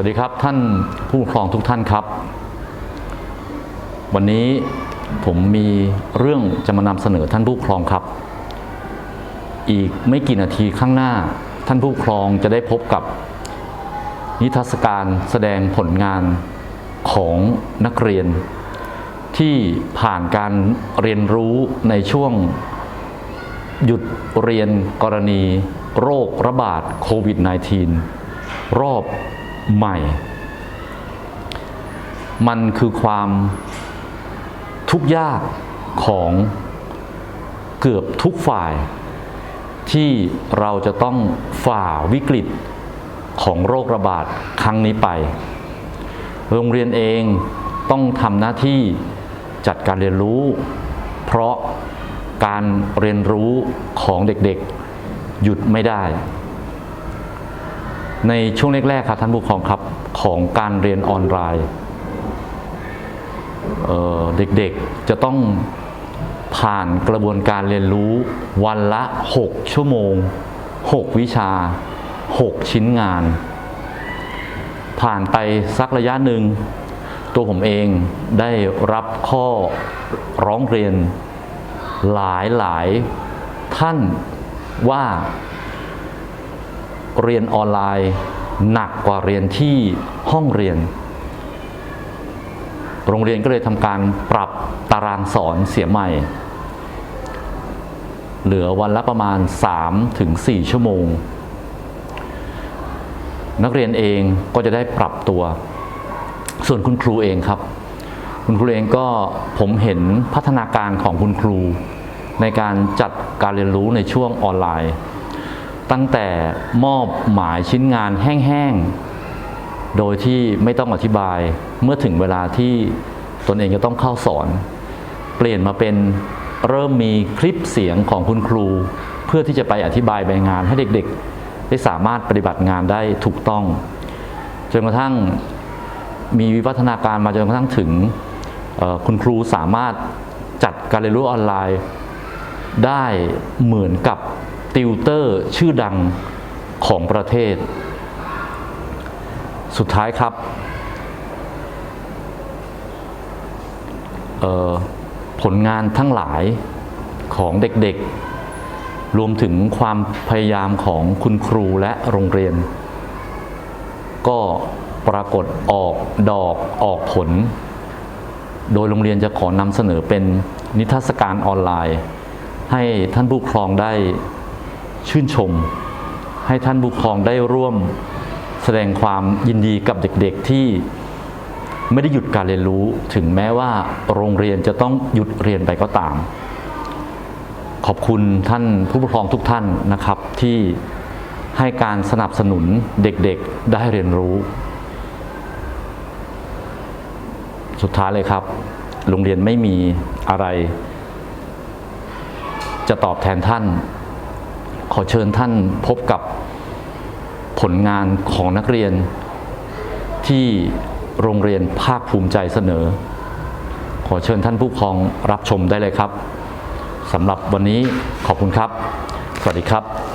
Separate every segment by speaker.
Speaker 1: วัสดีครับท่านผู้ปกครองทุกท่านครับ วันนี้ผมมีเรื่องจะมานำเสนอท่านผู้ปกครองครับ อีกไม่กี่นาทีข้างหน้า ท่านผู้ปกครองจะได้พบกับ นิทรรศการแสดงผลงานของนักเรียน ที่ผ่านการเรียนรู้ในช่วง หยุดเรียนกรณีโรคระบาดโควิด -19 รอบ ใหม่ มันคือความทุกข์ยากของเกือบทุกฝ่าย ที่เราจะต้องฝ่าวิกฤตของโรคระบาดครั้งนี้ไป โรงเรียนเองต้องทำหน้าที่จัดการเรียนรู้ เพราะการเรียนรู้ของเด็กๆ หยุดไม่ได้ ในช่วงแรกๆครับท่านผู้ปกครองครับของการเรียนออนไลน์เด็กๆจะต้องผ่านกระบวนการเรียนรู้วันละ 6 ชั่วโมง 6 วิชา 6 ชิ้นงาน ผ่านไปสักระยะหนึ่ง ตัวผมเองได้รับข้อร้องเรียนหลายหลายท่านว่า เรียนออนไลน์หนักกว่าเรียนที่ห้องเรียน โรงเรียนก็เลยทำการปรับตารางสอนเสียใหม่ เหลือวันละประมาณ 3-4ชั่วโมง นักเรียนเองก็จะได้ปรับตัว ส่วนคุณครูเองครับ คุณครูเองก็ผมเห็นพัฒนาการของคุณครู ในการจัดการเรียนรู้ในช่วงออนไลน์ ตั้งแต่มอบหมายชิ้นงานแห้งๆ โดยที่ไม่ต้องอธิบายเมื่อถึงเวลาที่ตนเองจะต้องเข้าสอน เปลี่ยนมาเป็นเริ่มมีคลิปเสียงของคุณครู เพื่อที่จะไปอธิบายใบงานให้เด็กๆ ได้สามารถปฏิบัติงานได้ถูกต้อง จนกระทั่งมีวิวัฒนาการมาจนกระทั่งถึงคุณครูสามารถจัดการเรียนรู้ออนไลน์ได้เหมือนกับ ติวเตอร์ชื่อดังของประเทศ สุดท้ายครับผลงานทั้งหลายของเด็กๆ รวมถึงความพยายามของคุณครูและโรงเรียน ก็ปรากฏออกดอกออกผล โดยโรงเรียนจะขอนำเสนอเป็นนิทรรศการออนไลน์ ให้ท่านผู้ปกครองได้ ชื่นชม ให้ท่านผู้ปกครองได้ร่วมแสดงความยินดีกับเด็กๆที่ไม่ได้หยุดการเรียนรู้ถึงแม้ว่าโรงเรียนจะต้องหยุดเรียนไปก็ตาม ขอบคุณท่านผู้ปกครองทุกท่านนะครับที่ให้การสนับสนุนเด็กๆได้เรียนรู้ สุดท้ายเลยครับ โรงเรียนไม่มีอะไร จะตอบแทนท่าน อเชิญท่านพบกับผลงานของนักเรียน ที่โรงเรียนภาคภูมิใจเสนอ ขอเชิญท่านผู้ปกครองรับชมได้เลยครับสำหรับวันนี้ขอบคุณครับ สวัสดีครับ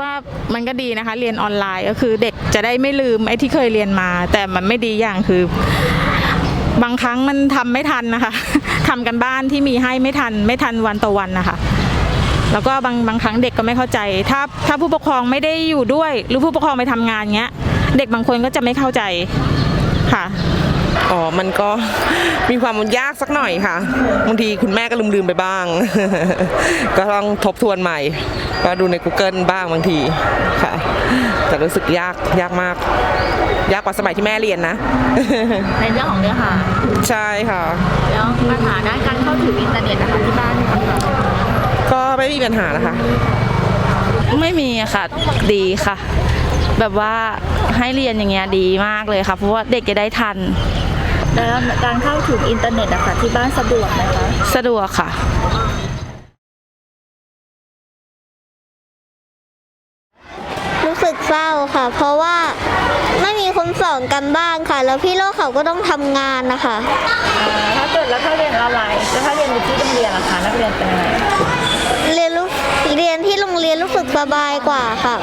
Speaker 2: ว่ามันก็ดีนะคะ เรียนออนไลน์ก็คือเด็กจะได้ไม่ลืมไอ้ที่เคยเรียนมา แต่มันไม่ดีอย่างคือบางครั้งมันทำไม่ทันนะคะทำกันบ้านที่มีให้ไม่ทัน ไม่ทันวันต่อวันนะคะ แล้วก็บางบางครั้งเด็กก็ไม่เข้าใจ ถ้าถ้าผู้ปกครองไม่ได้อยู่ด้วย หรือผู้ปกครองไปทำงานเงี้ย เด็กบางคนก็จะไม่เข้าใจค่ะ
Speaker 3: อ๋อ มันก็มีความยากสักหน่อยค่ะ บางทีคุณแม่ก็ลืมๆไปบ้าง ก็ต้องทบทวนใหม่ ก็ดูใน Google บ้างบางทีค่ะ แต่รู้สึกยากยากมาก ยากกว่าสมัยที่แม่เรียนนะ
Speaker 4: ในเรื่องของเนื้อหา
Speaker 3: ใช่ค่ะ
Speaker 4: แล้วปัญหาด้านการเข้าถึงอินเทอร์เน็ตนะคะที่บ้านมีปัญหา
Speaker 3: ก็ไม่มีปัญหานะคะ
Speaker 5: ไม่มีอะค่ะ ดีค่ะ แบบว่าให้เรียนอย่างเงี้ยดีมากเลยค่ะ เพราะว่าเด็กจะได้ทัน
Speaker 4: แล้วการเข้าถึงอินเทอร์เน็ตนะคะที่บ้านสะดวกไหมคะ
Speaker 5: สะดวกค่ะ
Speaker 6: รู้สึกเศร้าค่ะ เพราะว่าไม่มีคนสอนกันบ้างค่ะ แล้วพี่โลกเขาก็ต้องทำงานนะคะ
Speaker 4: ถ้าเกิดแล้วถ้าเรียนออนไลน์แล้วถ้าเรียนอยู่ที่โรงเรียนล่ะคะนักเรียนเป็นยังไง
Speaker 6: เรียนรู้เรียนที่โรงเรียนรู้สึกสบายกว่าค่ะ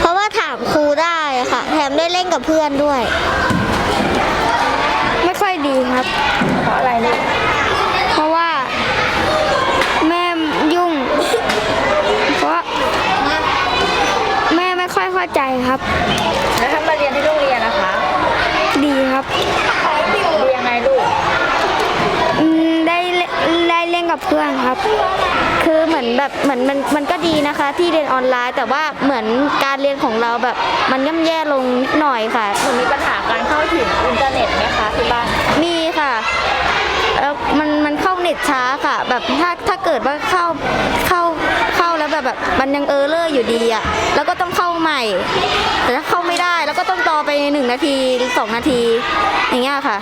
Speaker 6: เพราะว่าถามครูได้ค่ะ แถมได้เล่นกับเพื่อนด้วยไม่ ค่อยดีครับ
Speaker 4: เพราะอะไรลูก
Speaker 6: เพราะว่า แม่ยุ่ง เพราะ แม่ไม่ค่อยเข้าใจครับ
Speaker 4: แล้วถ้ามาเรียนที่โรงเรียนนะคะ
Speaker 6: ดีครับ
Speaker 4: ดียังไงลูก
Speaker 6: อืมได้เล่นได้เล่นกับเพื่อนครับ คือเหมือนแบบเหมือนมันมันก็ดีนะคะ ที่เรียนออนไลน์แต่ว่าเหมือนการเรียนของเราแบบ มันย่ำแย่ลงนิดหน่อยค่ะ
Speaker 4: หนูมีปัญหาการเข้าถึงอินเทอร์เน็ตไหมคะที่บ้าน
Speaker 6: มีค่ะแล้วมัน มันเข้าเน็ตช้าค่ะ แบบถ้าถ้าเกิดว่าเข้าเข้าเข้าแล้วแบบแบบมันยังเออร์เลอร์อยู่ดีอะแล้วก็ต้องเข้าใหม่ แต่ถ้าเข้าไม่ได้แล้วก็ต้องรอไปหนึ่งนาทีหรือสองนาที อย่างเงี้ยค่ะ